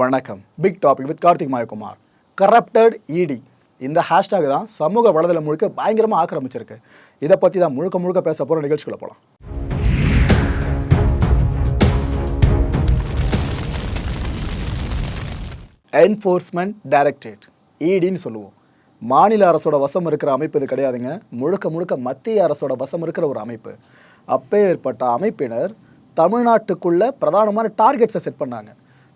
வணக்கம். Big topic with Karthik Mayakumar. Corrupted ED இந்த hashtag தான் சமூக வலைதளம் முழுக்க பயங்கரமாக ஆக்கிரமிச்சிருக்கு. இதை பற்றி தான் முழுக்க முழுக்க பேச போகிற நிகழ்ச்சிக்குள்ள போகலாம் என்ஃபோர்ஸ்மெண்ட் டைரக்டரேட் இடின்னு சொல்லுவோம். மாநில அரசோட வசம் இருக்கிற அமைப்பு இது கிடையாதுங்க. முழுக்க முழுக்க மத்திய அரசோட வசம் இருக்கிற ஒரு அமைப்பு. அப்பேற்பட்ட அமைப்பினர் தமிழ்நாட்டுக்குள்ளே பிரதானமான டார்கெட்ஸை செட் பண்ணாங்க.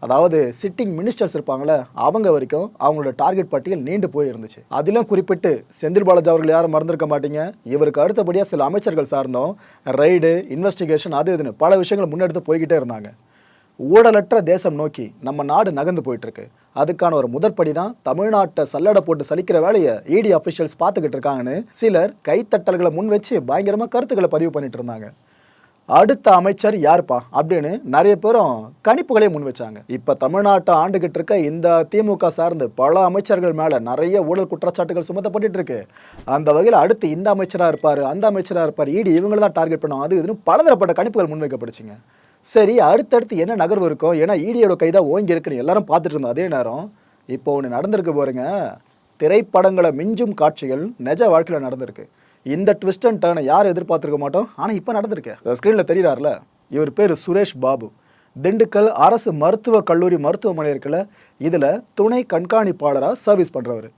அதாவது சிட்டிங் மினிஸ்டர்ஸ் இருப்பாங்களே அவங்க வரைக்கும் அவங்களோட டார்கெட் பட்டியல் நீண்டு போய் இருந்துச்சு அதிலும் குறிப்பிட்டு செந்தில் பாலாஜி அவர்கள் யாரும் மறந்துருக்க மாட்டீங்க. இவருக்கு அடுத்தபடியாக சில அமைச்சர்கள் சார்ந்தோம் ரைடு இன்வெஸ்டிகேஷன் அது இதுன்னு பல விஷயங்கள் முன்னெடுத்து போய்கிட்டே இருந்தாங்க. ஊழலற்ற தேசம் நோக்கி நம்ம நாடு நகர்ந்து போயிட்டுருக்கு. அதுக்கான ஒரு முதற்படி தான் தமிழ்நாட்டை சல்லடை போட்டு சலிக்கிற வேலையை இடி அஃபிஷியல்ஸ் பார்த்துக்கிட்டு இருக்காங்கன்னு சிலர் கைத்தட்டல்களை முன் வச்சு பயங்கரமாக கருத்துக்களை பதிவு பண்ணிட்டு இருந்தாங்க. அடுத்த அமைச்சர் யார்ப்பா? அப்படின்னு நிறைய பேரும் கணிப்புகளே முன் வச்சாங்க. இப்போ தமிழ்நாட்டை ஆண்டுகிட்டு இருக்க இந்த திமுக சார்ந்து பல அமைச்சர்கள் மேலே நிறைய ஊழல் குற்றச்சாட்டுகள் சுமத்தப்பட்டு இருக்கு. அந்த வகையில் அடுத்து இந்த அமைச்சராக இருப்பார் அந்த அமைச்சராக இருப்பார் இடி இவங்களை தான் டார்கெட் பண்ணும். அது இதுன்னு பலதரப்பட்ட கணிப்புகள் முன்வைக்கப்படுச்சுங்க சரி அடுத்தடுத்து என்ன நகர்வு இருக்கும் ஏன்னா ஈடியோட கைதா ஓங்கி இருக்குன்னு எல்லாரும் பார்த்துட்டு இருந்தோம் அதே நேரம் இப்போ ஒன்று நடந்திருக்கு பாருங்க. திரைப்படங்களை மிஞ்சும் காட்சிகள் நிஜ வாழ்க்கையில் நடந்திருக்கு. இந்த ட்விஸ்ட் அண்ட் டர்னை யார் எதிர்பார்த்துருக்க மாட்டோம். ஆனால் இப்போ நடந்திருக்கு. ஸ்க்ரீனில் தெரியுறாருல இவர் பேர் சுரேஷ் பாபு. திண்டுக்கல் அரசு மருத்துவக் கல்லூரி மருத்துவமனை இருக்குல்ல இதில் துணை கண்காணிப்பாளராக சர்வீஸ் பண்ணுறவர்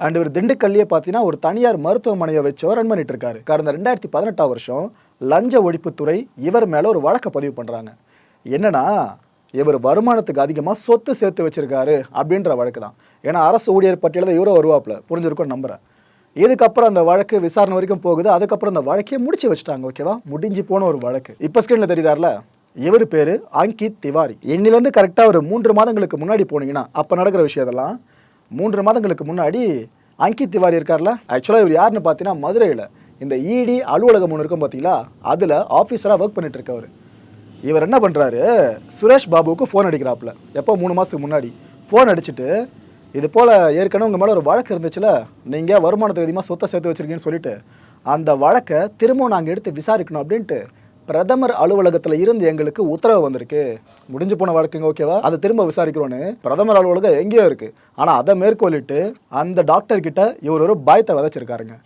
அண்ட் இவர் திண்டுக்கல்லையே பார்த்தீங்கன்னா ஒரு தனியார் மருத்துவமனையை வச்சோ ரன் பண்ணிட்டு இருக்காரு. கடந்த ரெண்டாயிரத்தி பதினெட்டாம் வருஷம் லஞ்ச ஒழிப்புத்துறை இவர் மேலே ஒரு வழக்கை பதிவு பண்ணுறாங்க என்னன்னா இவர் வருமானத்துக்கு அதிகமாக சொத்து சேர்த்து வச்சிருக்காரு அப்படின்ற வழக்கு தான் ஏன்னா அரசு ஊழியர் பட்டியலில் இவரும் வருவாப்பில். புரிஞ்சிருக்கோன்னு நம்புகிறேன் இதுக்கப்புறம் அந்த வழக்கு விசாரணை வரைக்கும் போகுது? அதுக்கப்புறம் அந்த வழக்கையே முடிச்சு வச்சுட்டாங்க ஓகேவா முடிஞ்சு போன ஒரு வழக்கு. இப்போ ஸ்க்ரீனில் தெரியுறாருல இவர் பேர் அங்கித் திவாரி. என்னிலேருந்து கரெக்டாக ஒரு மூன்று மாதங்களுக்கு முன்னாடி போனீங்கன்னா அப்போ நடக்கிற விஷயத்தெல்லாம் மூன்று மாதங்களுக்கு முன்னாடி அங்கித் திவாரி இருக்கார்ல? ஆக்சுவலாக இவர் யாருன்னு பார்த்தீங்கன்னா மதுரையில். இந்த இடி அலுவலகம் ஒன்று இருக்கும் பார்த்தீங்களா? அதில் ஆஃபீஸராக ஒர்க் பண்ணிட்டு இருக்கவர். இவர் என்ன பண்ணுறாரு சுரேஷ் பாபுவுக்கு ஃபோன் அடிக்கிறாப்புல. எப்போ? மூணு மாதத்துக்கு முன்னாடி. ஃபோன் அடிச்சுட்டு இது போல் ஏற்கனவே உங்கள் மேலே ஒரு வழக்கு இருந்துச்சுல? நீங்கள் வருமானத்துக்கு அதிகமாக சொத்தை சேர்த்து வச்சுருக்கீங்கன்னு சொல்லிட்டு அந்த வழக்கை திரும்பவும் நாங்கள் எடுத்து விசாரிக்கணும் அப்படின்ட்டு பிரதமர் அலுவலகத்தில் இருந்து எங்களுக்கு உத்தரவு வந்திருக்கு. முடிஞ்சு போன வழக்குங்க ஓகேவா அதை திரும்ப விசாரிக்கிறோன்னு பிரதமர் அலுவலகம் எங்கேயோ இருக்குது ஆனால் அதை மேற்கொள்ளிட்டு அந்த டாக்டர்கிட்ட இவர் ஒரு பயத்தை விதைச்சிருக்காருங்க.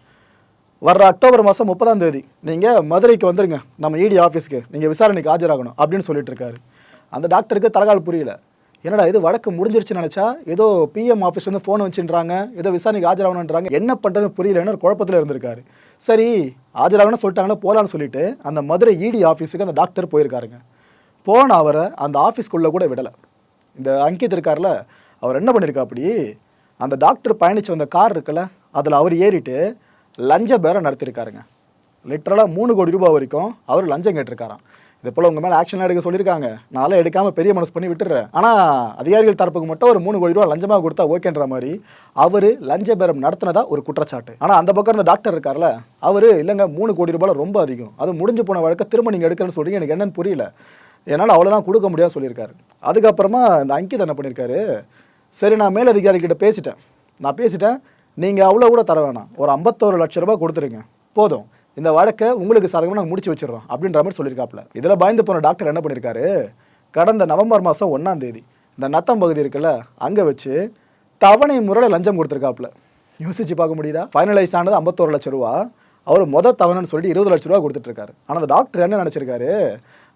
வர்ற அக்டோபர் மாதம் முப்பதாம் தேதி நீங்கள் மதுரைக்கு வந்துருங்க. நம்ம இடி ஆஃபீஸ்க்கு நீங்கள் விசாரணைக்கு ஆஜராகணும் அப்படின்னு சொல்லிட்டு இருக்காரு. அந்த டாக்டருக்கு தலகால் புரியல. என்னடா இது வழக்கு முடிஞ்சிருச்சுன்னு நினச்சா ஏதோ பிஎம் ஆஃபீஸ்லேருந்து ஃபோன் வச்சுன்றாங்க ஏதோ விசாரணைக்கு ஆஜராகணுன்றாங்க. என்ன பண்ணுறதுன்னு புரியலன்னு ஒரு குழப்பத்தில் இருந்திருக்காரு. சரி ஆஜராகணும்னு சொல்லிட்டாங்கன்னா போகலான்னு சொல்லிட்டு அந்த மதுரை இடி ஆஃபீஸுக்கு அந்த டாக்டர் போயிருக்காருங்க. போன அவரை அந்த ஆஃபீஸ்க்குள்ளே கூட விடலை. இந்த அங்கித் இருக்கார்ல அவர் என்ன பண்ணியிருக்கா அப்படி அந்த டாக்டர் பயணித்து வந்த கார் இருக்குல்ல அதில் அவர் ஏறிட்டு லஞ்ச பேரை நடத்தியிருக்காருங்க லிட்டரலாக மூணு கோடி ரூபாய் வரைக்கும் அவர் லஞ்சம் கேட்டிருக்காராம். இது போல் உங்கள் மேலே ஆக்ஷன் எடுக்க சொல்லியிருக்காங்க. நான்லாம் எடுக்காமல் பெரிய மனசு பண்ணி விட்டுறேன். ஆனால் அதிகாரிகள் தரப்புக்கு மட்டும் ஒரு மூணு கோடி ரூபா லஞ்சமாக கொடுத்தா ஓகேன்ற மாதிரி அவர் லஞ்ச பேரம் நடத்தினதா ஒரு குற்றச்சாட்டு. ஆனால் அந்த பக்கம் இருந்த டாக்டர் இருக்கார்ல அவர் இல்லைங்க மூணு கோடி ரூபாய் ரொம்ப அதிகம். அது முடிஞ்சு போன வழக்க திரும்ப நீங்கள் எடுக்கிறேன்னு சொல்றீங்க எனக்கு என்னன்னு புரியல. என்னால் அவ்வளோதான் கொடுக்க முடியாது சொல்லியிருக்காரு. அதுக்கப்புறமா இந்த அங்கித் என்ன பண்ணியிருக்காரு. சரி நான் மேலதிகாரிகிட்ட பேசிட்டேன். நான் பேசிட்டேன் நீங்கள் அவ்வளோ கூட தர வேணாம். ஒரு ஐம்பத்தோரு லட்ச ரூபாய் கொடுத்துருங்க. போதும். இந்த வழக்கை உங்களுக்கு சாதகமாக நாங்கள் முடிச்சு வச்சிடுறோம் அப்படின்ற மாதிரி சொல்லியிருக்காப்புல. இதில் பயந்து போன டாக்டர் என்ன பண்ணியிருக்காரு? கடந்த நவம்பர் மாதம் ஒன்றாம் தேதி இந்த நத்தம் பகுதி இருக்குல்ல அங்கே வச்சு தவணை முறையில் லஞ்சம் கொடுத்துருக்காப்புல. யோசிச்சு பார்க்க முடியுதா? ஃபைனலைஸ் ஆனது ஐம்பத்தோரு லட்ச ரூபா. அவர் மொதல் தவணைன்னு சொல்லிட்டு இருபது லட்ச ரூபா கொடுத்துட்ருக்காரு. ஆனால் அந்த டாக்டர் என்ன நினச்சிருக்காரு?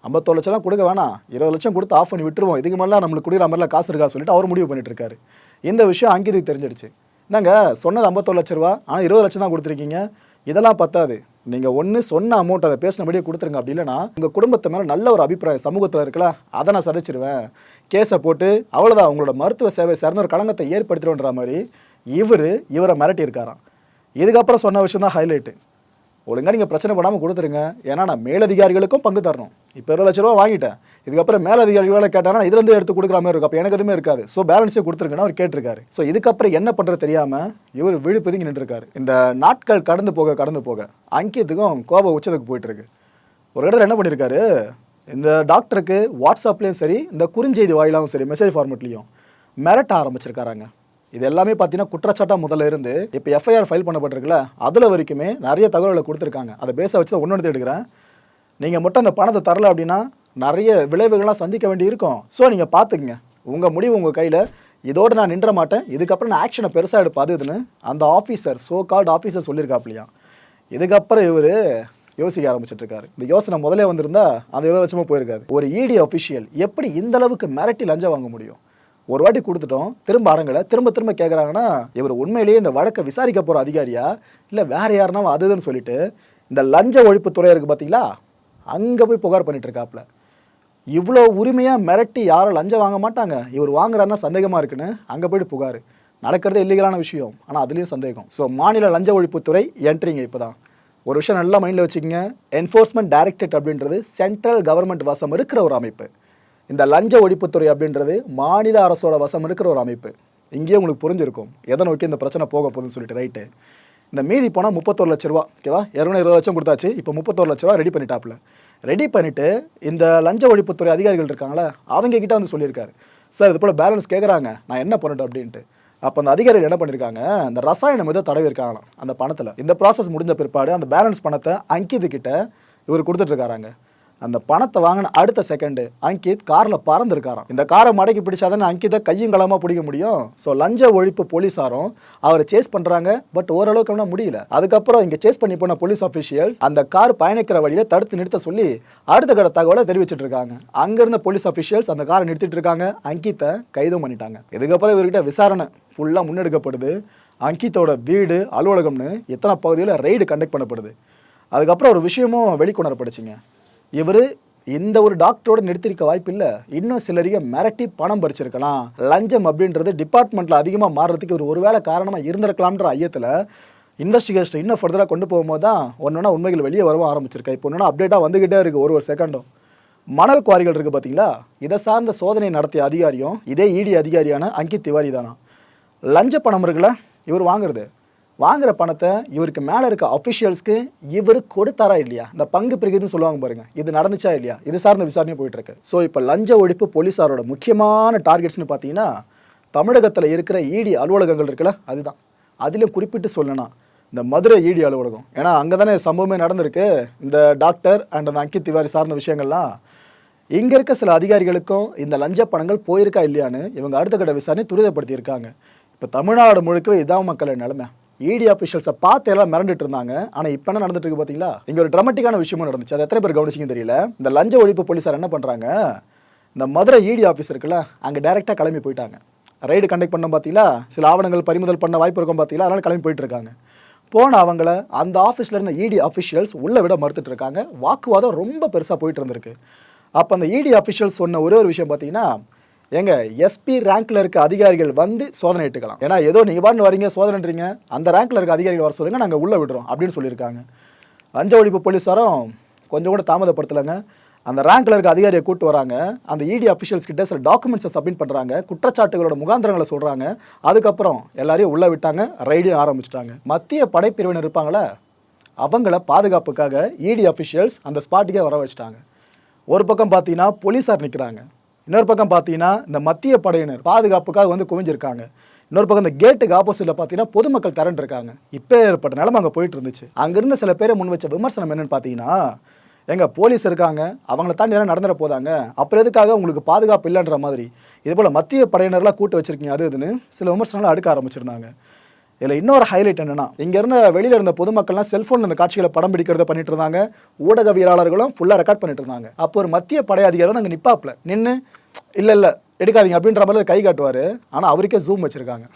ஐம்பத்தோரு லட்சம்லாம் கொடுக்க வேணாம். இருபது லட்சம் கொடுத்து ஆஃப் பண்ணி விட்டுருவோம். இதுக்கு மேலே நம்மளுக்கு குடிக்கிற மாதிரிலாம் காசு இருக்கா சொல்லிட்டு அவர் முடிவு பண்ணிட்டு இருக்காரு இந்த விஷயம் அங்கிதுக்கு தெரிஞ்சிடுச்சு. என்னங்க சொன்னது ஐம்பத்தோரு லட்ச ரூபா ஆனால் இருபது லட்சம் தான் கொடுத்துருக்கீங்க. இதெல்லாம் பத்தாது. நீங்கள் ஒன்று சொன்ன அமௌண்ட் அதை பேசினபடியே கொடுத்துருங்க. அப்படி இல்லைன்னா உங்கள் குடும்பத்தை மேலே நல்ல ஒரு அபிப்பிராயம் சமூகத்தில் இருக்கல அதை நான் சதைச்சிருவேன். கேஸை போட்டு அவ்வளோதான் அவங்களோட மருத்துவ சேவை சார்ந்த ஒரு களங்கத்தை ஏற்படுத்திடுன்ற மாதிரி இவர் இவரை மிரட்டி இருக்காராம் இதுக்கப்புறம் சொன்ன விஷயம் தான் ஹைலைட்டு ஒழுங்காக நீங்கள் பிரச்சனை பண்ணாமல் கொடுத்துருங்க. ஏன்னா நான் மேலதிகாரிகளுக்கும் பங்கு தரணும். இப்போ இருபது லட்ச ரூபா வாங்கிட்டேன். இதுக்கப்புறம் மேலதிகாரிகளை கேட்டாங்கன்னா இதுலேருந்து எடுத்து கொடுக்குற மாதிரி இருக்கும். அப்போ எனக்கு எதுவுமே இருக்காது. ஸோ பேலன்ஸே கொடுத்துருங்கன்னு அவர் கேட்டிருக்காரு. ஸோ இதுக்கப்புறம் என்ன பண்ணுறது தெரியாமல் இவர் விழுப்பதுங்கி நின்றுருக்காரு. இந்த நாட்கள் கடந்து போக கடந்து போக அங்கியத்துக்கும் கோபம் உச்சத்துக்கு போயிட்டுருக்கு. ஒரு இடத்துல என்ன பண்ணியிருக்காரு இந்த டாக்டருக்கு வாட்ஸ்அப்லேயும் சரி இந்த குறுஞ்செய்தி வாயிலாகவும் சரி மெசேஜ் ஃபார்மெட்லேயும் மிரட்ட ஆரம்பிச்சிருக்காராங்க. இது எல்லாமே பார்த்தீங்கன்னா குற்றச்சாட்டாக முதல்ல இருந்து. இப்போ எஃப்ஐஆர் ஃபைல் பண்ணப்பட்டிருக்குல்ல அதில் வரைக்குமே நிறைய தகவல்களை கொடுத்துருக்காங்க. அதை பேச வச்சு தான் ஒன்று எடுக்கிறேன் நீங்கள் மட்டும் அந்த பணத்தை தரல அப்படின்னா நிறைய விளைவுகள்லாம் சந்திக்க வேண்டி இருக்கும். ஸோ நீங்கள் பார்த்துக்குங்க. உங்கள் முடிவு உங்கள் கையில். இதோடு நான் நின்ற மாட்டேன். இதுக்கப்புறம் நான் ஆக்ஷனை பெருசாக எடுப்பேன். இதுன்னு அந்த ஆஃபீஸர் சோ கால்டு ஆஃபீஸர் சொல்லியிருக்காப்லையா இதுக்கப்புறம் இவர் யோசிக்க ஆரம்பிச்சிட்டு இருக்காரு இந்த யோசனை முதலே வந்திருந்தா அந்த இருபது லட்சமாக போயிருக்காது ஒரு இடி அஃபிஷியல் எப்படி இந்த அளவுக்கு மிரட்டி லஞ்சம் வாங்க முடியும்? ஒரு வாட்டி கொடுத்துட்டோம் திரும்ப அடங்கலை. திரும்ப திரும்ப கேட்குறாங்கன்னா இவர் உண்மையிலேயே இந்த வழக்கை விசாரிக்க போகிற அதிகாரியா? இல்லை வேறு யாருனா அது சொல்லிட்டு இந்த லஞ்ச ஒழிப்புத்துறை இருக்குது பார்த்தீங்களா அங்கே போய் புகார் பண்ணிட்டு இருக்காப்புல இவ்வளோ உரிமையாக மிரட்டி யாரும் லஞ்சம் வாங்க மாட்டாங்க. இவர் வாங்குறாருன்னா சந்தேகமாக இருக்குன்னு அங்கே போயிட்டு புகார். நடக்கிறது இல்லீகலான விஷயம். ஆனால் அதுலேயும் சந்தேகம். ஸோ மாநில லஞ்ச ஒழிப்புத்துறை என்ட்ரிங்க இப்போ தான் ஒரு விஷயம் நல்லா மைண்டில் வச்சுக்கோங்க. என்ஃபோர்ஸ்மெண்ட் டைரக்டரேட் அப்படின்றது சென்ட்ரல் கவர்மெண்ட் வசம் இருக்கிற ஒரு அமைப்பு. இந்த லஞ்ச ஒழிப்புத்துறை அப்படின்றது மாநில அரசோட வசம் இருக்கிற ஒரு அமைப்பு. இங்கேயே உங்களுக்கு புரிஞ்சிருக்கும். எதை நோக்கி இந்த பிரச்சனை போக போகுதுன்னு சொல்லிட்டு ரைட்டு இந்த மீதி போனால் முப்பத்தோரு லட்ச ரூபா ஓகேவா இரநூறு இருபது லட்சம் கொடுத்தாச்சு இப்போ முப்பத்தோரு லட்ச ரூபா ரெடி பண்ணிட்டாப்ல ரெடி பண்ணிவிட்டு இந்த லஞ்ச ஒழிப்புத்துறை அதிகாரிகள் இருக்காங்களே அவங்க கிட்ட வந்து சொல்லியிருக்காரு. சார் இது போல் பேலன்ஸ் கேட்குறாங்க நான் என்ன பண்ணட்டும்? அப்படின்ட்டு. அப்போ அந்த அதிகாரிகள் என்ன பண்ணியிருக்காங்க அந்த ரசாயனம் ஏதோ தடவி இருக்காங்களாம் அந்த பணத்தில். இந்த ப்ராசஸ் முடிஞ்ச பிற்பாடு அந்த பேலன்ஸ் பணத்தை அங்கித் கிட்ட இவர் கொடுத்துட்ருக்காராங்க அந்த பணத்தை வாங்கின அடுத்த செகண்டு அங்கித் காரில் பறந்துருக்காராம். இந்த காரை மடக்கி பிடிச்சாதானே அங்கிதை கையும் களமாக பிடிக்க முடியும்? ஸோ லஞ்ச ஒழிப்பு போலீஸாரும் அவரை சேஸ் பண்ணுறாங்க பட் ஓரளவுக்கு ஒன்றும் முடியல. அதுக்கப்புறம் இங்கே சேஸ் பண்ணி போன போலீஸ் ஆஃபீஷியல்ஸ் அந்த கார் பயணிக்கிற வழியில் தடுத்து நிறுத்த சொல்லி அடுத்த கட தகவலை தெரிவிச்சிட்டு இருக்காங்க. அங்கிருந்த போலீஸ் ஆஃபீஷியல்ஸ் அந்த காரை நிறுத்திட்டு இருக்காங்க. அங்கித்தை கைதும் பண்ணிட்டாங்க. இதுக்கப்புறம் இவர்கிட்ட விசாரணை ஃபுல்லாக முன்னெடுக்கப்படுது. அங்கித்தோட வீடு அலுவலகம்னு எத்தனை பகுதியில் ரெய்டு கண்டக்ட் பண்ணப்படுது. அதுக்கப்புறம் ஒரு விஷயமும் வெளிக்கொணரப்படுச்சுங்க. இவர் இந்த ஒரு டாக்டரோட நிறுத்திருக்க வாய்ப்பு இல்லை இன்னும் சிலரிய மிரட்டி பணம் பறிச்சிருக்கலாம். லஞ்சம் அப்படின்றது டிபார்ட்மெண்ட்டில் அதிகமாக மாறுறதுக்கு ஒரு ஒருவேளை காரணமாக இருந்திருக்கலாம்ன்ற ஐயத்தில் இன்வெஸ்டிகேஷன் இன்னும் ஃபர்தராக கொண்டு போகும்போது தான் ஒன்றுனா உண்மைகள் வெளியே வரவும் ஆரம்பிச்சிருக்கா. இப்போ ஒன்றுனா அப்டேட்டாக வந்துக்கிட்டே இருக்குது ஒரு ஒரு செகண்டும் மணல் குவாரிகள் இருக்குது பார்த்தீங்களா இதை சார்ந்த சோதனை நடத்திய அதிகாரியும் இதே இடி அதிகாரியான அங்கித் திவாரி தானா? லஞ்ச பணம் இருக்குல்ல இவர் வாங்குறது. வாங்குற பணத்தை இவருக்கு மேலே இருக்க அஃபிஷியல்ஸ்க்கு இவர் கொடுத்தாரா இல்லையா? இந்த பங்கு பிரிக்கிறதுன்னு சொல்லுவாங்க பாருங்க. இது நடந்துச்சா இல்லையா? இது சார்ந்த விசாரணை போயிட்டு இருக்கு ஸோ இப்போ லஞ்ச ஒழிப்பு போலீஸாரோட முக்கியமான டார்கெட்ஸ்னு பார்த்தீங்கன்னா தமிழகத்தில் இருக்கிற இடி அலுவலகங்கள் இருக்குல்ல அதுதான். அதிலும் குறிப்பிட்டு சொல்லணும் இந்த மதுரை இடி அலுவலகம். ஏன்னா அங்கே தானே சம்பவமே நடந்திருக்கு. இந்த டாக்டர் அண்ட் அந்த அங்கித் திவாரி சார்ந்த விஷயங்கள்லாம். இங்கே இருக்க சில அதிகாரிகளுக்கும் இந்த லஞ்ச பணங்கள் போயிருக்கா இல்லையான்னு இவங்க அடுத்த கட்ட விசாரணை துரிதப்படுத்தியிருக்காங்க. இப்போ தமிழ்நாடு முழுக்கவே இதான் மக்கள் நிலைமை. இடி அஃபிஷியல்ஸை பார்த்து எல்லாம் மிரண்டுட்டு இருந்தாங்க. ஆனால் இப்போ என்ன நடந்துட்டு இருக்கு பார்த்தீங்களா இங்கே ஒரு ட்ரமட்டிக்கான விஷயமும் நடந்துச்சு. அது எத்தனை பேர் கவனிச்சிங்கன்னு தெரியல. இந்த லஞ்ச ஒழிப்பு போலீஸார் என்ன பண்ணுறாங்க இந்த மதுரை இடி ஆஃபீஸ் இருக்குல்ல அங்கே டைரெக்டாக கிளம்பி போயிட்டாங்க. ரைடு கண்டக்ட் பண்ண பார்த்தீங்களா சில ஆவணங்கள் பறிமுதல் பண்ண வாய்ப்பு இருக்கும் பார்த்தீங்களா அதனால் கிளம்பி போயிட்டு இருக்காங்க. போன அவங்கள அந்த ஆஃபீஸில் இருந்த இடி அஃபிஷியல்ஸ் உள்ளே விட மறுத்துட்டு இருக்காங்க. வாக்குவாதம் ரொம்ப பெருசாக போயிட்டு இருந்திருக்கு. அப்போ அந்த இடி அஃபிஷியல்ஸ் சொன்ன ஒரே ஒரு விஷயம் பார்த்தீங்கன்னா ஏங்க எஸ்பி ரேங்க்ல இருக்க அதிகாரிகள் வந்து சோதனை இட்டுக்கலாம் ஏன்னா ஏதோ நீங்கள் பாட்டு வரீங்க சோதனைன்றீங்க. அந்த ரேங்க்ல இருக்க அதிகாரிகள் வர சொல்லுங்க நாங்கள் உள்ளே விடுறோம் அப்படின்னு சொல்லியிருக்காங்க. லஞ்ச ஒழிப்பு போலீஸாரும் கொஞ்சம் கூட தாமதப்படுத்தலைங்க. அந்த ரேங்க்ல இருக்க அதிகாரியை கூட்டு வராங்க. அந்த இடி அஃபிஷியல்ஸ் கிட்ட சில டாக்குமெண்ட்ஸை சப்மிட் பண்ணுறாங்க குற்றச்சாட்டுகளோட முகாந்திரங்களை சொல்கிறாங்க அதுக்கப்புறம் எல்லாரையும் உள்ளே விட்டாங்க ரைடையும் ஆரம்பிச்சிட்டாங்க. மத்திய படைப்பிரிவினர் இருப்பாங்களே அவங்கள பாதுகாப்புக்காக இடி அஃபிஷியல்ஸ் அந்த ஸ்பாட்டுக்கே வர வச்சுட்டாங்க. ஒரு பக்கம் பார்த்தீங்கன்னா போலீஸார் நிற்கிறாங்க இன்னொரு பக்கம் பார்த்தீங்கன்னா இந்த மத்திய படையினர் பாதுகாப்புக்காக வந்து குவிஞ்சிருக்காங்க. இன்னொரு பக்கம் இந்த கேட்டுக்கு ஆப்போசிட்டில் பார்த்தீங்கன்னா பொதுமக்கள் திரண்டு இருக்காங்க இப்போ ஏற்பட்ட நிலம அங்கே போயிட்டு இருந்துச்சு. அங்கிருந்த சில பேரை முன் வச்ச விமர்சனம் என்னென்னு பார்த்தீங்கன்னா எங்கள் போலீஸ் இருக்காங்க அவங்கள தாண்டி யாரும் நடந்துட போதாங்க. அப்புறம் எதுக்காக உங்களுக்கு பாதுகாப்பு இல்லைன்ற மாதிரி. இதுபோல் மத்திய படையினர்லாம் கூட்டு வச்சுருக்கீங்க அது இதுன்னு சில விமர்சனங்களை அடுக்க ஆரம்பிச்சிருந்தாங்க. இதில் இன்னொரு ஹைலைட் என்னன்னா இங்கே இருந்த வெளியில் இருந்த பொதுமக்கள்லாம் செல்ஃபோனில் இந்த காட்சிகளை படம் பிடிக்கிறத பண்ணிட்டு இருந்தாங்க. ஊடகவியலாளர்களும் ஃபுல்லாக ரெக்கார்ட் பண்ணிட்டு இருந்தாங்க. அப்போ ஒரு மத்திய படை அதிகாரம் அங்கே நிப்பாப்பில். நின்று இல்லை இல்லை எடுக்காதீங்க அப்படின்ற மாதிரி கை காட்டுவார். ஆனால் அவருக்கே ஜூம் வச்சுருக்காங்க.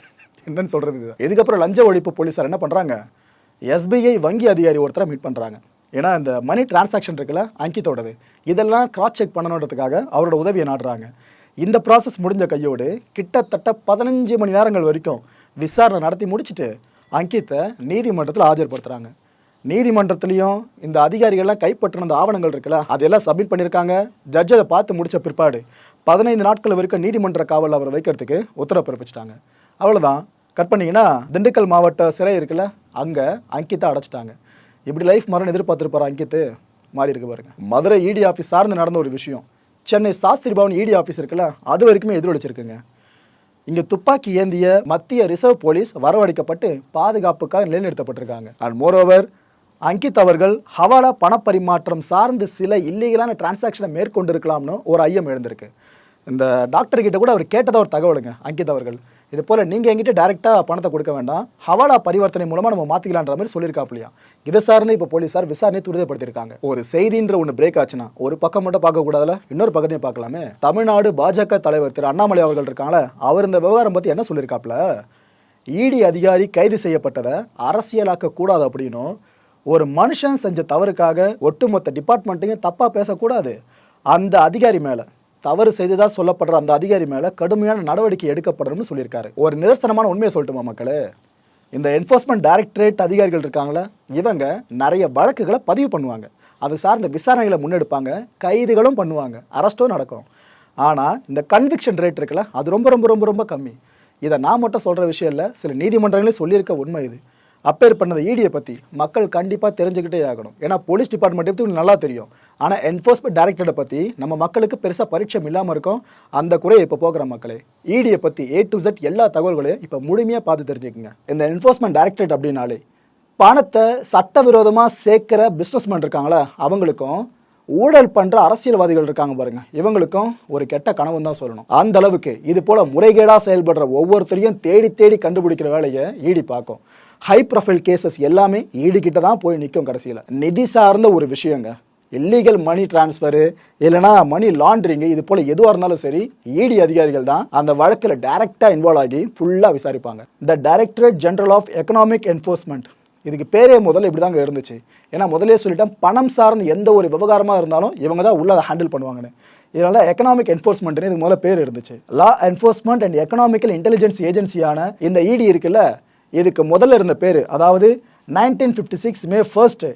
என்னன்னு சொல்கிறது இது இதுக்கப்புறம் லஞ்ச ஒழிப்பு போலீஸார் என்ன பண்ணுறாங்க எஸ்பிஐ வங்கி அதிகாரி ஒருத்தரை மீட் பண்ணுறாங்க ஏன்னா இந்த மணி டிரான்சாக்ஷன் இருக்குல்ல அங்கித்தோடது. இதெல்லாம் கிராஸ் செக் பண்ணணுன்றதுக்காக அவரோட உதவியை நாடுறாங்க. இந்த ப்ராசஸ் முடிஞ்ச கையோடு கிட்டத்தட்ட பதினஞ்சு மணி நேரங்கள் வரைக்கும் விசாரணை நடத்தி முடிச்சுட்டு அங்கித்தை நீதிமன்றத்தில் ஆஜர்படுத்துகிறாங்க நீதிமன்றத்துலேயும் இந்த அதிகாரிகள்லாம் கைப்பற்றின அந்த ஆவணங்கள் இருக்குல்ல அதெல்லாம் சப்மிட் பண்ணியிருக்காங்க. ஜட்ஜ் அதை பார்த்து முடித்த பிற்பாடு பதினைந்து நாட்கள் வரைக்கும் நீதிமன்ற காவலில் அவரை வைக்கிறதுக்கு உத்தரவு பிறப்பிச்சிட்டாங்க. அவ்வளோதான் கட் பண்ணீங்கன்னா திண்டுக்கல் மாவட்ட சிறை இருக்குல்ல அங்கே அங்கிதா அடைச்சிட்டாங்க. இப்படி லைஃப் மரணம் எதிர்பார்த்துருப்பார் அங்கித்து? மாறி இருக்கு பாருங்க. மதுரை இடி ஆஃபீஸ் சார்ந்து நடந்த ஒரு விஷயம். சென்னை சாஸ்திரி பவன் இடி ஆஃபீஸ் இருக்குல்ல அது வரைக்குமே எதிரொலிச்சிருக்குங்க. இங்க துப்பாக்கி ஏந்திய மத்திய ரிசர்வ் போலீஸ் வரவழைக்கப்பட்டு பாதுகாப்புக்காக நிலைநிறுத்தப்பட்டிருக்காங்க. அண்ட் மோரோவர் அங்கித் அவர்கள் ஹவாலா பணப்பரிமாற்றம் சார்ந்து சில இல்லீகலான டிரான்சாக்ஷனை மேற்கொண்டிருக்கலாம்னு ஒரு ஐயம் எழுந்திருக்கு. இந்த டாக்டர் கிட்ட கூட அவர் கேட்டதா ஒரு தகவலுங்க அங்கித் அவர்கள். இது போல் நீங்கள் எங்கிட்ட டேரெக்டாக பணத்தை கொடுக்க வேண்டாம். ஹவாலா பரிவர்த்தனை மூலமாக நம்ம மாத்திக்கலான்ற மாதிரி சொல்லியிருக்காப்லையா இதை சார்ந்து இப்போ போலீசார் விசாரணை துரிதப்படுத்தியிருக்காங்க. ஒரு செய்தின்ற ஒன்று பிரேக் ஆச்சுன்னா ஒரு பக்கம் மட்டும் பார்க்கக்கூடாதுல இன்னொரு பக்கத்தையும் பார்க்கலாமே? தமிழ்நாடு பாஜக தலைவர் திரு அண்ணாமலை அவர்கள் இருக்காங்களே அவர் இந்த விவகாரம் பற்றி என்ன சொல்லியிருக்காப்ல இடி அதிகாரி கைது செய்யப்பட்டதை அரசியலாக்க கூடாது அப்படின்னும் ஒரு மனுஷன் செஞ்ச தவறுக்காக ஒட்டுமொத்த டிபார்ட்மெண்ட்டையும் தப்பாக பேசக்கூடாது. அந்த அதிகாரி மேலே தவறு செய்ததா சொல்லப்படுற அந்த அதிகாரி மேலே கடுமையான நடவடிக்கை எடுக்கப்படணும்னு சொல்லியிருக்காரு. ஒரு நிதர்சனமான உண்மையை சொல்லட்டுமா மக்களே? இந்த என்ஃபோர்ஸ்மெண்ட் டைரக்டரேட் அதிகாரிகள் இருக்காங்களே இவங்க நிறைய வழக்குகளை பதிவு பண்ணுவாங்க. அது சார்ந்த விசாரணைகளை முன்னெடுப்பாங்க கைதுகளும் பண்ணுவாங்க அரெஸ்ட்டும் நடக்கும். ஆனால் இந்த கன்விக்ஷன் ரேட் இருக்குல்ல அது ரொம்ப ரொம்ப ரொம்ப ரொம்ப கம்மி. இதை நான் மட்டும் சொல்கிற விஷயம் இல்லை சில நீதிமன்றங்களே சொல்லியிருக்க உண்மை இது. அப்பேர் பண்ணது ஈடியை பற்றி மக்கள் கண்டிப்பாக தெரிஞ்சுக்கிட்டே ஆகணும். ஏன்னா போலீஸ் டிபார்ட்மெண்ட் பற்றி உங்களுக்கு நல்லா தெரியும். ஆனால் என்ஃபோர்ஸ்மெண்ட் டைரக்டரை பற்றி நம்ம மக்களுக்கு பெருசாக பரிச்சயம் இல்லாமல் இருக்கும். அந்த குறையை இப்போ போகிற மக்களே ஈடியை பற்றி ஏ டு ஜெட் எல்லா தகவல்களையும் இப்போ முழுமையாக பார்த்து தெரிஞ்சுக்கோங்க. இந்த என்ஃபோர்ஸ்மெண்ட் டைரக்டரேட் அப்படின்னாலே பணத்தை சட்டவிரோதமாக சேர்க்கிற பிஸ்னஸ்மேன் இருக்காங்களா? அவங்களுக்கும் ஊழல் பண்ற அரசியல்வாதிகள் இருக்காங்க பாருங்க. இவங்களுக்கும் ஒரு கெட்ட கனவு தான் சொல்லணும். அந்த அளவுக்கு இது போல முறைகேடா செயல்படுற ஒவ்வொருத்தரையும் தேடி தேடி கண்டுபிடிக்கிற வேலையை ஈடி பார்க்கும். ஹை ப்ரொஃபைல் கேசஸ் எல்லாமே ஈடுகிட்ட தான் போய் நிற்கும் கடைசியில். நிதி சார்ந்த ஒரு விஷயங்க. இல்லீகல் மணி டிரான்ஸ்ஃபரு இல்லைனா மணி லாண்ட்ரிங்கு இது போல் எதுவாக இருந்தாலும் சரி இடி அதிகாரிகள் தான் அந்த வழக்கில் டைரெக்டாக இன்வால்வ் ஆகி ஃபுல்லாக விசாரிப்பாங்க. The directorate general of economic enforcement இதுக்கு பேரே முதல்ல இப்படி தாங்க இருந்துச்சு. ஏன்னா முதலே சொல்லிட்டேன் பணம் சார்ந்த எந்த ஒரு விவகாரமாக இருந்தாலும் இவங்க தான் உள்ள அதை ஹேண்டில் பண்ணுவாங்கன்னு. இதனால எக்கனாமிக் என்ஃபோர்ஸ்மெண்ட்னு இதுக்கு முதல்ல பேர் இருந்துச்சு. Law enforcement and economical intelligence ஏஜென்சியான இந்த இடி இருக்குல்ல இதுக்கு முதல்ல இருந்த பேர் அதாவது nineteen fifty six May first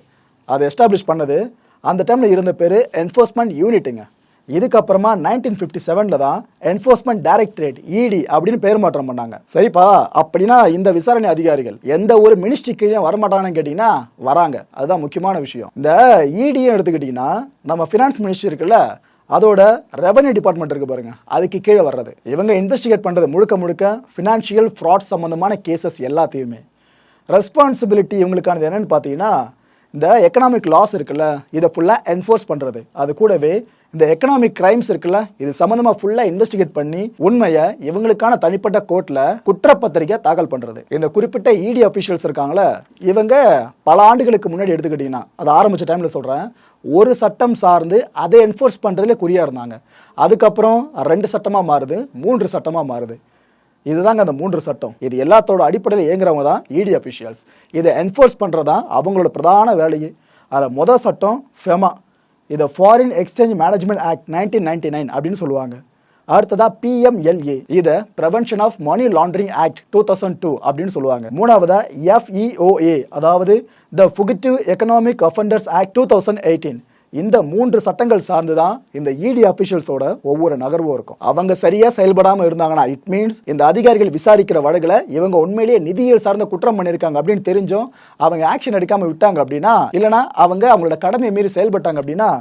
அதை எஸ்டாப்ளிஷ் பண்ணது அந்த டைமில் இருந்த பேர் என்ஃபோர்ஸ்மெண்ட் யூனிட்டுங்க இதுக்கப்புறமா நைன்டீன் ஃபிஃப்டி செவனில் தான் என்ஃபோர்ஸ்மெண்ட் டைரக்டரேட் இடி அப்படின்னு பேர் மாற்றம் பண்ணாங்க. சரிப்பா அப்படின்னா இந்த விசாரணை அதிகாரிகள் எந்த ஒரு மினிஸ்ட்ரி கீழே வரமாட்டாங்கன்னு கேட்டிங்கன்னா வராங்க. அதுதான் முக்கியமான விஷயம். இந்த e இடியும் எடுத்துக்கிட்டிங்கன்னா நம்ம ஃபினான்ஸ் மினிஸ்ட்ரி இருக்குல்ல அதோட ரெவன்யூ டிபார்ட்மெண்ட் இருக்கு பாருங்க. அதுக்கு கீழே வர்றது. இவங்க இன்வெஸ்டிகேட் பண்றது முழுக்க முழுக்க ஃபினான்ஷியல் ஃப்ராட் சம்பந்தமான கேசஸ் எல்லாத்தையுமே. ரெஸ்பான்சிபிலிட்டி இவங்களுக்கானது என்னன்னு பார்த்தீங்கன்னா இந்த எக்கனாமிக் லாஸ் இருக்குல்ல இதை ஃபுல்லாக என்ஃபோர்ஸ் பண்ணுறது அது கூடவே இந்த எக்கனாமிக் கிரைம்ஸ் இருக்குல்ல இது சம்மந்தமாக ஃபுல்லாக இன்வெஸ்டிகேட் பண்ணி உண்மையை இவங்களுக்கான தனிப்பட்ட கோர்ட்டில் குற்றப்பத்திரிக்கை தாக்கல் பண்ணுறது இந்த குறிப்பிட்ட இடி அஃபிஷியல்ஸ் இருக்காங்களே இவங்க பல ஆண்டுகளுக்கு முன்னாடி எடுத்துக்கிட்டிங்கன்னா அது ஆரம்பிச்ச டைமில் சொல்கிறேன் ஒரு சட்டம் சார்ந்து அதை என்ஃபோர்ஸ் பண்றதுல குறியாக இருந்தாங்க. அதுக்கப்புறம் ரெண்டு சட்டமாக மாறுது மூன்று சட்டமாக மாறுது. இதுதாங்க அந்த மூன்று சட்டம். இது எல்லாத்தோட அடிப்படையில் இயங்குறவங்க தான் இடி அஃபிஷியல்ஸ் இதை என்ஃபோர்ஸ் பண்ணுறது தான் அவங்களோட பிரதான வேலையே. அதில் முதல் சட்டம் ஃபெமா இதை foreign exchange management act nineteen ninety nine அப்படின்னு சொல்லுவாங்க. அடுத்ததா பிஎம்எல்ஏ இதை prevention of money laundering act two thousand two அப்படின்னு சொல்லுவாங்க. மூணாவதா எஃப்இஓஏ அதாவது the fugitive economic offenders act two thousand eighteen இந்த மூன்று சட்டங்கள் சார்ந்து தான் இந்த இடி அபிஷியல்ஸோட ஒவ்வொரு நகர்வும் இருக்கும். அவங்க சரியா செயல்படாம இருந்தாங்கன்னா இட் மீன்ஸ் இந்த அதிகாரிகள் விசாரிக்கிற வழக்குல இவங்க உண்மையிலேயே நிதியியல் சார்ந்த குற்றம் பண்ணிருக்காங்க அப்படின்னு தெரிஞ்சும் அவங்க ஆக்ஷன் எடுக்காம விட்டாங்க அப்படின்னா இல்லைனா அவங்க அவங்களோட கடமையை மீறி செயல்பட்டாங்க அப்படின்னா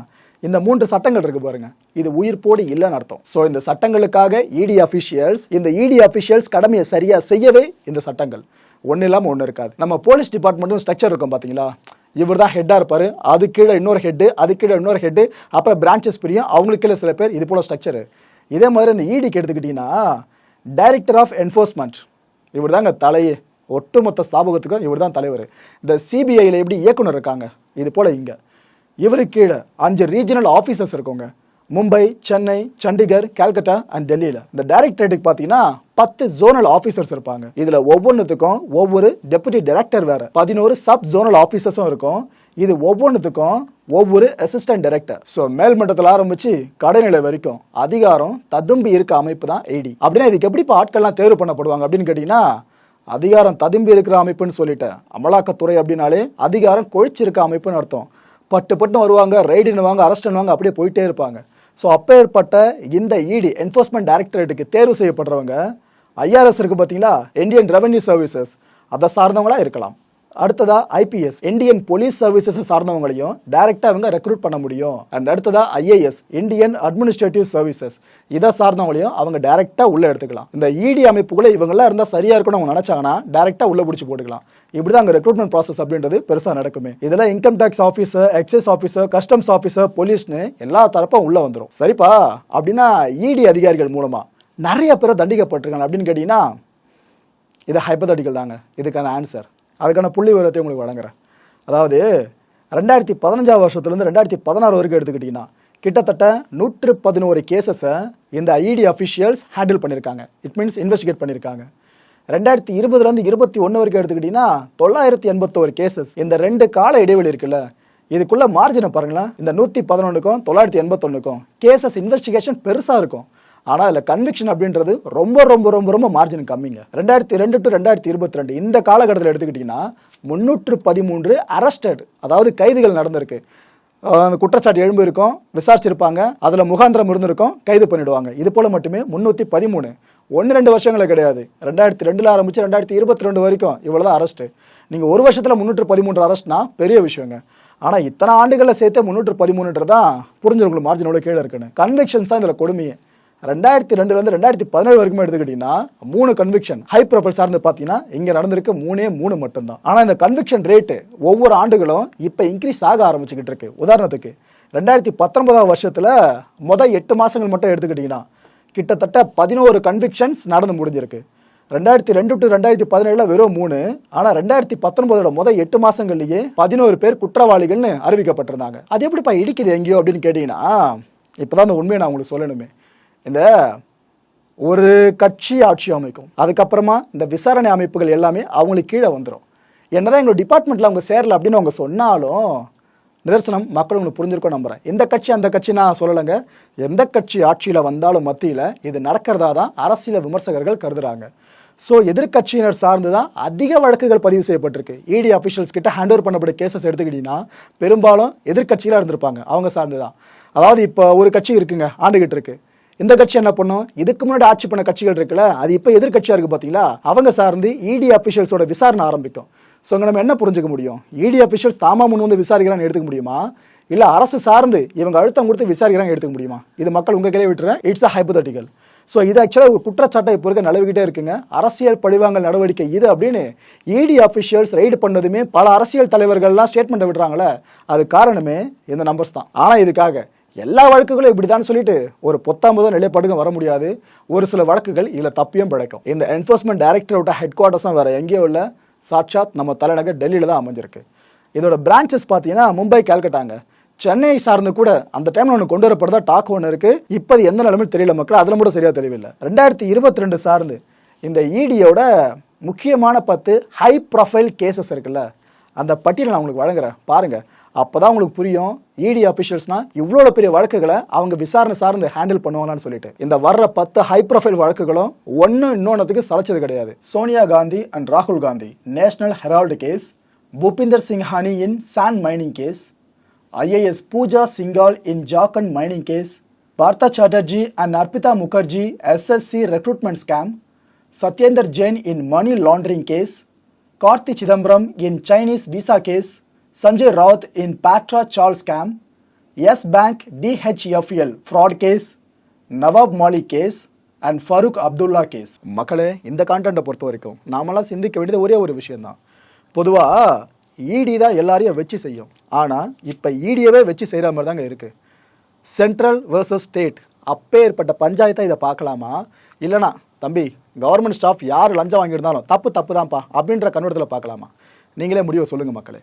இந்த மூன்று சட்டங்கள் இருக்கு பாருங்க. இது உயிர் போடி இல்லைன்னு அர்த்தம். ஸோ இந்த சட்டங்களுக்காக இடி அஃபிஷியல்ஸ் இந்த இடி அஃபிஷியல்ஸ் கடமையை சரியா செய்யவே இந்த சட்டங்கள். ஒன்றும் இல்லாமல் ஒன்று இருக்காது. நம்ம போலீஸ் டிபார்ட்மெண்ட்டும் ஸ்ட்ரக்சர் இருக்கும் பார்த்தீங்களா இவர் தான் ஹெட்டாக இருப்பார். அது கீழே இன்னொரு ஹெட்டு அது கீழே இன்னொரு ஹெட்டு அப்புறம் பிரான்ச்சஸ் பிரியும். அவங்களுக்கு சில பேர். இது போல் ஸ்ட்ரக்சரு இதே மாதிரி இந்த இடிக்கு எடுத்துக்கிட்டிங்கன்னா டைரக்டர் ஆஃப் என்ஃபோர்ஸ்மெண்ட் இவர் தாங்க தலையே. ஒட்டுமொத்த ஸ்தாபகத்துக்கும் இவர் தான் தலைவர். இந்த சிபிஐயில் எப்படி இயக்குனர் இருக்காங்க? இது போல் இங்கே. இவருக்கு கீழே அஞ்சு ரீஜனல் ஆஃபீஸர்ஸ் இருக்கோங்க. மும்பை சென்னை சண்டிகர் கல்கட்டா அண்ட் டெல்லியில். இந்த டைரக்டரேட்டுக்கு பார்த்தீங்கன்னா பத்து ஜோனல் ஆஃபீஸர்ஸ் இருப்பாங்க. இதில் ஒவ்வொன்றுத்துக்கும் ஒவ்வொரு டெபுட்டி டைரக்டர் வேற. பதினோரு சப் ஜோனல் ஆஃபீஸர்ஸும் இருக்கும். இது ஒவ்வொன்றுத்துக்கும் ஒவ்வொரு அசிஸ்டன்ட் டைரக்டர் ஸோ மேல்மட்டத்தில் ஆரம்பிச்சு கடைநிலை வரைக்கும் அதிகாரம் ததும்பி இருக்க அமைப்பு தான் ஐடி அப்படின்னா இதுக்கு எப்படி இப்போ ஆட்கள்லாம் தேர்வு பண்ணப்படுவாங்க அப்படின்னு கேட்டிங்கன்னா அதிகாரம் ததும்பி இருக்கிற அமைப்புன்னு சொல்லிட்டேன். அமலாக்கத்துறை அப்படின்னாலே அதிகாரம் கொழிச்சிருக்க அமைப்புன்னு அர்த்தம். பட்டு பட்டு வருவாங்க ரைடுன்னுவாங்க அரெஸ்ட்னுவாங்க அப்படியே போயிட்டே இருப்பாங்க. ஸோ அப்பேற்பட்ட இந்த இடி என்ஃபோர்ஸ்மெண்ட் டைரக்டரேட்டுக்கு தேர்வு செய்யப்படுறவங்க ஐஆர்எஸ் இருக்கு பார்த்தீங்களா? இந்தியன் ரெவன்யூ சர்வீசஸ் அதை சார்ந்தவங்களா இருக்கலாம். அடுத்ததா ஐபிஎஸ் இந்தியன் போலீஸ் சர்வீசஸ் சார்ந்தவங்களையும் டைரக்டா அவங்க ரெக்ரூட் பண்ண முடியும். அண்ட் அடுத்ததா ஐஏஎஸ் இந்தியன் அட்மினிஸ்ட்ரேட்டிவ் சர்வீசஸ் இதை சார்ந்தவங்களையும் அவங்க டைரக்டா உள்ள எடுத்துக்கலாம். இந்த இடி அமைப்புகளை இவங்கெல்லாம் இருந்தா சரியா இருக்கணும் அவங்க நினைச்சாங்கன்னா டைரக்டா உள்ள பிடிச்சி போட்டுக்கலாம். இப்படிதான் அங்கே ரெக்ரூட்மெண்ட் ப்ராசஸ் அப்படின்றது பெருசாக நடக்குமே. இதில் income tax officer excise officer customs officer போலீஸ்னு எல்லா தரப்பும் உள்ளே வந்துடும் சரிப்பா? அப்படின்னா இடி அதிகாரிகள் மூலமாக நிறைய பேர் தண்டிக்கப்பட்டிருக்காங்க. அப்படின்னு கேட்டிங்கன்னா இது ஹைப்பதட்டிக்கல் தாங்க. இதுக்கான ஆன்சர் அதுக்கான புள்ளி விவரத்தை உங்களுக்கு வழங்குறேன். அதாவது ரெண்டாயிரத்தி பதினஞ்சாம் வருஷத்துலேருந்து ரெண்டாயிரத்தி பதினாறு வரைக்கும் எடுத்துக்கிட்டிங்கன்னா கிட்டத்தட்ட நூற்று பதினோரு கேசஸை இந்த ஐடி அஃபிஷியல்ஸ் ஹேண்டில் பண்ணியிருக்காங்க. இட் மீன்ஸ் இன்வெஸ்டிகேட் பண்ணியிருக்காங்க. ரெண்டாயிரத்தி இருபதுலேருந்து இருபத்தி ஒன்று வரைக்கும் எடுத்துக்கிட்டிங்கன்னா தொள்ளாயிரத்தி எண்பத்தோரு கேசஸ் இந்த ரெண்டு கால இடைவெளி இருக்குல்ல இதுக்குள்ள மார்ஜினை பாருங்களேன். இந்த நூற்றி பதினொன்றுக்கும் தொள்ளாயிரத்தி எண்பத்தொன்னுக்கும் கேசஸ் இன்வெஸ்டிகேஷன் பெருசாக இருக்கும். ஆனால் அதில் கன்விக்ஷன் அப்படின்றது ரொம்ப ரொம்ப ரொம்ப ரொம்ப மார்ஜின் கம்மிங்க. ரெண்டாயிரத்தி ரெண்டு டு ரெண்டாயிரத்தி இருபத்தி ரெண்டு இந்த காலகட்டத்தில் எடுத்துக்கிட்டிங்கன்னா முந்நூற்று பதிமூன்று அரஸ்டட் அதாவது கைதுகள் நடந்திருக்கு. அந்த குற்றச்சாட்டு எழும்பு இருக்கும் விசாரிச்சிருப்பாங்க அதில் முகாந்திரம் இருந்திருக்கும் கைது பண்ணிடுவாங்க. இது போல் மட்டுமே முந்நூற்றி பதிமூணு. ஒன்று ரெண்டு வருஷங்களே கிடையாது. ரெண்டாயிரத்தி ரெண்டில் ஆரம்பித்து ரெண்டாயிரத்தி இருபத்தி ரெண்டு வரைக்கும் இவ்வளோ தான் அரெஸ்ட்டு நீங்கள் ஒரு வருஷத்தில் முந்நூற்று பதிமூன்று அரெஸ்ட்னா பெரிய விஷயங்க. ஆனால் இத்தனை ஆண்டுகளில் சேர்த்து முந்நூற்று பதிமூணுன்றது தான் மார்ஜின் மார்ஜினோட கீழே இருக்குன்னு. கன்வெக்ஷன்ஸ் தான் இதில் கொடுமையே. ரெண்டாயிரத்தி ரெண்டுலேருந்து ரெண்டாயிரத்தி பதினேழு வரைக்கும் எடுத்துக்கிட்டிங்கன்னா மூணு கன்விக்ஷன் ஹை ப்ரொஃபைல் சார்ந்து பார்த்தீங்கன்னா இங்கே நடந்திருக்கு மூணே மூணு மட்டும்தான். ஆனால் இந்த கன்விக்ஷன் ரேட்டு ஒவ்வொரு ஆண்டுகளும் இப்போ இன்க்ரீஸ் ஆக ஆரம்பிச்சுக்கிட்டு இருக்கு. உதாரணத்துக்கு ரெண்டாயிரத்தி பத்தொன்பதாம் வருஷத்தில் மொதல் எட்டு மாதங்கள் மட்டும் எடுத்துக்கிட்டிங்கன்னா கிட்டத்தட்ட பதினோரு கன்விக்ஷன்ஸ் நடந்து முடிஞ்சிருக்கு. ரெண்டாயிரத்தி ரெண்டு டு ரெண்டாயிரத்தி பதினேழில் வெறும் மூணு ஆனால் ரெண்டாயிரத்தி பத்தொன்பதோட முதல் எட்டு மாதங்கள்லேயே பதினோரு பேர் குற்றவாளிகள்னு அறிவிக்கப்பட்டிருந்தாங்க. அது எப்படிப்பா இடிக்குது எங்கேயோ அப்படின்னு கேட்டிங்கன்னா இப்போ தான் அந்த உண்மையை நான் உங்களுக்கு சொல்லணுமே. இந்த ஒரு கட்சி ஆட்சி அமைக்கும். அதுக்கப்புறமா இந்த விசாரணை அமைப்புகள் எல்லாமே அவங்களுக்கு கீழே வந்துடும் என்னதான் எங்களோட டிபார்ட்மெண்ட்டில் அவங்க சேரல அப்படின்னு அவங்க சொன்னாலும் நிதர்சனம் மக்கள் உங்களுக்கு புரிஞ்சிருக்கோம் நம்புறேன். எந்த கட்சி அந்த கட்சி நான் சொல்லலைங்க. எந்த கட்சி ஆட்சியில் வந்தாலும் மத்தியில் இது நடக்கிறதா தான் அரசியல் விமர்சகர்கள் கருதுறாங்க. ஸோ எதிர்க்கட்சியினர் சார்ந்து தான் அதிக வழக்குகள் பதிவு செய்யப்பட்டிருக்கு. இடி அஃபிஷியல்ஸ் கிட்ட ஹேண்ட் ஓவர் பண்ணப்பட்ட கேசஸ் எடுத்துக்கிட்டிங்கன்னா பெரும்பாலும் எதிர்கட்சியில் இருந்திருப்பாங்க. அவங்க சார்ந்து தான். அதாவது இப்போ ஒரு கட்சி இருக்குங்க ஆண்டுகிட்டு இருக்குது இந்த கட்சி என்ன பண்ணும்? இதுக்கு முன்னாடி ஆட்சி பண்ண கட்சிகள் இருக்குல்ல அது இப்போ எதிர்கட்சியாக இருக்குது பார்த்தீங்களா அவங்க சார்ந்து இடி அஃபிஷியல்ஸோட விசாரணை ஆரம்பிக்கும். ஸோ இங்க நம்ம என்ன புரிஞ்சுக்க முடியும்? இடி அஃபிஷியல்ஸ் தாமா முன் வந்து விசாரிக்கிறான்னு எடுத்துக்க முடியுமா? இல்லை அரசு சார்ந்து இவங்க அழுத்தம் கொடுத்து விசாரிக்கிறாங்க எடுத்துக்க முடியுமா? இது மக்கள் உங்கள் கையிலே விட்டுறேன். இட்ஸ் அ ஹைப்போதட்டிக்கல் ஸோ இது ஆக்சுவலாக ஒரு குற்றச்சாட்டை இப்போ இருக்க நிலவிக்கிட்டே இருக்குங்க. அரசியல் பழிவாங்கல் நடவடிக்கை இது அப்படின்னு இடி அஃபிஷியல்ஸ் ரைடு பண்ணதுமே பல அரசியல் தலைவர்கள்லாம் ஸ்டேட்மெண்ட்டை விடுறாங்களே. அது காரணமே இந்த நம்பர்ஸ் தான். ஆனால் இதுக்காக எல்லா வழக்குகளும் இப்படிதான் சொல்லிட்டு ஒரு பொத்தாம்பதும் நிலைப்பாடுங்க வர முடியாது. ஒரு சில வழக்குகள் இதில் தப்பியும் பிழைக்கும். இந்த என்ஃபோர்ஸ்மெண்ட் டைரக்டரோட ஹெட் குவார்ட்டர்ஸும் வேறு எங்கேயோ உள்ள சாட்சாத் நம்ம தலைநகர் டெல்லியில் தான் அமைஞ்சிருக்கு. இதோட பிரான்ச்சஸ் பார்த்தீங்கன்னா மும்பை கேல்கட்டாங்க. சென்னை சார்ந்து கூட அந்த டைம்ல ஒன்று கொண்டு வரப்படுறதா டாக் ஒன்று இருக்கு. இப்போது எந்த நிலைமையும் தெரியல மக்கள். அதில் கூட சரியாக தெரியவில்லை. ரெண்டாயிரத்தி இருபத்தி ரெண்டு சார்ந்து இந்த இடியோட முக்கியமான பத்து ஹை ப்ரொஃபைல் கேசஸ் இருக்குல்ல. அந்த பட்டியலை நான் உங்களுக்கு வழங்குறேன். பாருங்கள் அப்போ தான் உங்களுக்கு புரியும் இடி அஃபிஷியல்ஸ்னா இவ்வளோ பெரிய வழக்குகளை அவங்க விசாரணை சார்ந்து ஹேண்டில் பண்ணுவாங்களான்னு சொல்லிட்டு. இந்த வர்ற பத்து ஹை ப்ரொஃபைல் வழக்குகளும் ஒன்று இன்னொன்றதுக்கு சளைச்சது கிடையாது. சோனியா காந்தி அண்ட் ராகுல் Gandhi. National Herald case Bhupinder Singh Honey in sand mining case IAS Pooja Singhal in Jharkhand mining case Partha Chatterjee and Arpita Mukherjee SSC recruitment scam Satyendar Jain in money laundering case Karti Chidambaram in Chinese visa case Sanjay Raut in Patra Chawl scam Yes bank DHFL fraud case Nawab Malik case and Farooq Abdullah case மக்களே இந்த கான்டென்ட்டை பொறுத்த வரைக்கும் நாமெல்லாம் சிந்திக்க வேண்டியது ஒரே ஒரு விஷயம்தான். பொதுவாக இடி தான் எல்லாரையும் வச்சு செய்யும். ஆனால் இப்போ ஈடியவே வச்சு செய்கிற மாதிரி தாங்க இருக்குது சென்ட்ரல் வேர்சஸ் ஸ்டேட் அப்பேற்பட்ட பஞ்சாயத்தை இதை பார்க்கலாமா இல்லைனா தம்பி கவர்மெண்ட் ஸ்டாஃப் யார் லஞ்சம் வாங்கியிருந்தாலும் தப்பு தப்பு தான்ப்பா அப்படின்ற கண்ணோட்டத்தில் பார்க்கலாமா நீங்களே முடிவை சொல்லுங்கள் மக்களே.